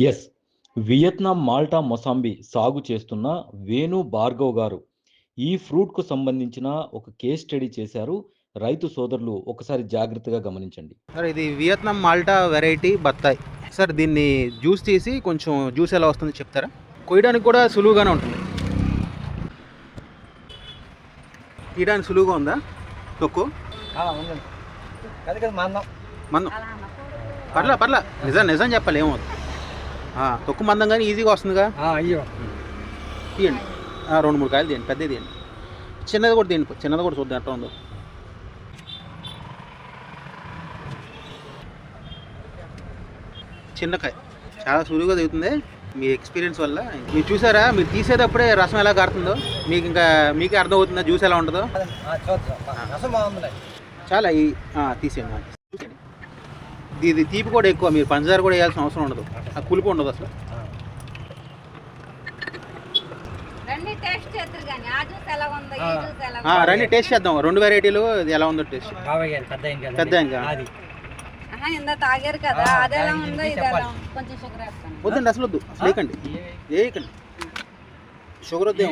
Yes. Vietnam, Malta, mosambi సాగు చేస్తున్న వేణు భార్గవ్ గారు ఈ ఫ్రూట్‌కు సంబంధించిన ఒక కేస్ స్టడీ చేశారు. రైతు సోదరులు ఒకసారి జాగ్రత్తగా గమనించండి. సార్ ఇది వియత్నాం మాల్టా వెరైటీ బత్తాయి. సార్ దీన్ని జ్యూస్ తీసి కొంచెం జ్యూస్ ఎలా వస్తుందో చెప్తారా? కొయ్యడానికి కూడా సులువుగానే ఉంటుంది. తీయడానికి సులువుగా ఉందా? తొక్కు. ఉందండి. అది కదా మందం. మందం. పర్లా పర్లా. నిజం నిజం చెప్పాలి ఏమవుతుంది? తొక్కు మందం కానీ ఈజీగా వస్తుందిగా. అయ్యో. తీయండి. రెండు మూడు కాయలు తీయండి పెద్దది తీయండి. చిన్నది కూడా తీయండి చిన్నది కూడా చూద్దాం ఎట్లా ఉందో. చిన్న కాయ. చాలా సులువుగా దిగుతుంది. మీ ఎక్స్పీరియన్స్ వల్ల. మీరు చూసారా? మీరు తీసేటప్పుడే రసం ఎలా కారుతుందో మీకు ఇంకా మీకే అర్థమవుతుందా? జ్యూస్ ఎలా ఉంటుందో? చాలా ఈ తీసేయండి. ఇది తీపి కూడా ఎక్కువ మీరు పంచదార కూడా వేయాల్సిన అవసరం ఉండదు. ఆ పులుపు ఉండదు అసలు. రండి టేస్ట్ చేద్దాం. రెండు వెరైటీలు ఇది ఎలా ఉందో టేస్ట్ బాబాయ్ పెద్ద వద్దండి అసలు వద్దు. అసలు వేయకండి. వేయకండి. షుగర్ వద్దు.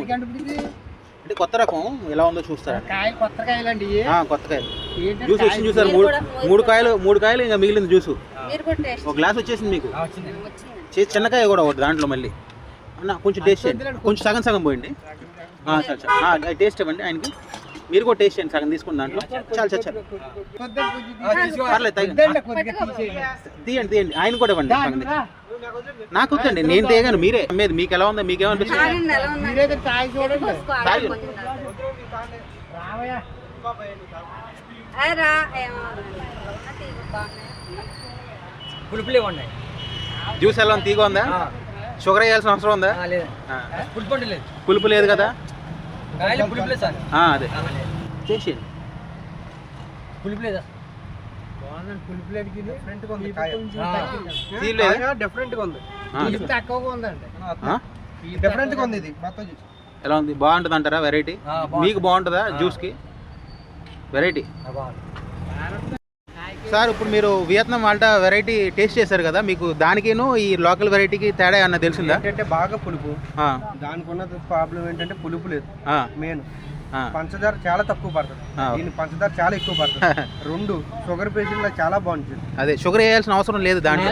అంటే కొత్త రకం. ఎలా ఉందో చూస్తారా? కొత్త కాయలు. జ్యూస్ వచ్చింది చూసారు? మూడు మూడు కాయలు మూడు కాయలు ఇంకా మిగిలింది జ్యూస్. మీరు కూడా టేస్ట్ ఒక గ్లాస్ వచ్చేసింది మీకు? చిన్నకాయ కూడా ఒకటి దాంట్లో మళ్ళీ. అన్న కొంచెం టేస్ట్ చేయండి. కొంచెం సగం సగం పోయండి. ఆ, అది టేస్ట్ ఇవ్వండి ఆయనకి. మీరు కూడా టేస్ట్ చేయండి సగం తీసుకుని దాంట్లో. చాలు చాలు చాలు. పర్లేదు తీయండి తీయండి. ఆయన కూడా ఇవ్వండి సగం. నాకు వద్దండి నేను తేగాను మీరే. అమ్మేది మీకు ఎలా ఉందో మీకేమనిపిస్తుంది? పులుపులే ఉన్నాయి. జ్యూస్ ఎలా ఉంది? తీగ ఉందా? షుగర్ వేయాల్సిన అవసరం ఉందా? పులుపు లేదు. పులుపు లేదు కదా? పులుపు లేదు సార్. ఆ, అదే. చేసేయండి పులుపు లేదు? ఎలా ఉంది? బాగుంటుంది అంటారా వెరైటీ. మీకు బాగుంటుందా జ్యూస్కి? వెరైటీ. సార్ ఇప్పుడు మీరు వియత్నాం మాల్టా వెరైటీ టేస్ట్ చేశారు కదా మీకు దానికిను ఈ లోకల్ వెరైటీకి తేడా అన్న తెలిసిందా? ఏంటంటే బాగా పులుపు. ఆ, దానికి ఉన్న ప్రాబ్లం ఏంటంటే పులుపు లేదు. ఆ, మెయిన్. పంచదార చాలా తక్కువ పడుతుంది. దీని పంచదార చాలా ఎక్కువ పడుతుంది. రెండు షుగర్ పేషెంట్లో చాలా బాగుంటుంది. అదే షుగర్ వేయాల్సిన అవసరం లేదు దాంట్లో.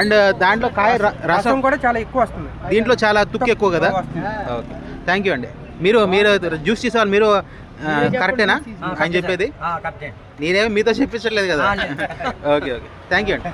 అండ్ దాంట్లో కాయ రసం కూడా చాలా ఎక్కువ వస్తుంది. దీంట్లో చాలా తుక్కు ఎక్కువ కదా. ఓకే. థ్యాంక్ యూ అండి. మీరు మీరు జ్యూస్ చేసేవాళ్ళు మీరు కరెక్టేనా? ఆయన చెప్పేది? నేనేమి మీతో చెప్పించట్లేదు కదా? Okay okay. థ్యాంక్ యూ అండి.